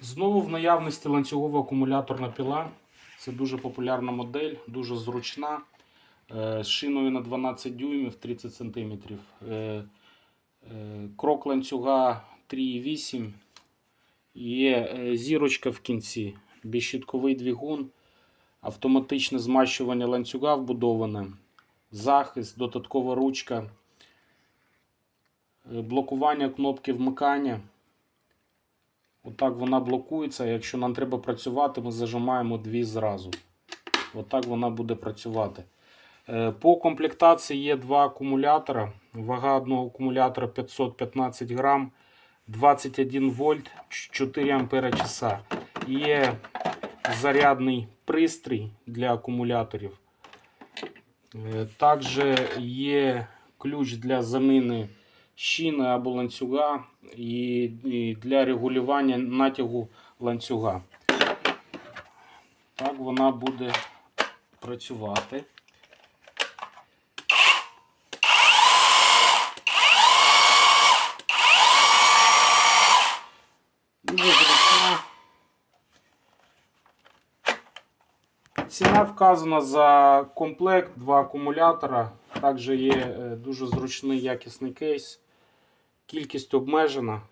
Знову в наявності ланцюгова акумуляторна піла. Це дуже популярна модель, дуже зручна. е, З шиною на 12 дюймів 30 см. Крок ланцюга 3,8. Є е, зірочка в кінці, безщітковий двигун, автоматичне змащування ланцюга вбудоване, захист, додаткова ручка, е, блокування кнопки вмикання. Отак вона блокується. Якщо нам треба працювати, ми зажимаємо дві зразу. Отак вона буде працювати. Е, По комплектації є два акумулятора. Вага одного акумулятора 515 грам, 21 вольт, 4 ампера часа. Є зарядний пристрій для акумуляторів. Е, Також є ключ для заміни щіни або ланцюга і, для регулювання натягу ланцюга. Так вона буде працювати. Ціна вказана за комплект, два акумулятора. Також є е, дуже зручний якісний кейс. Кількість обмежена.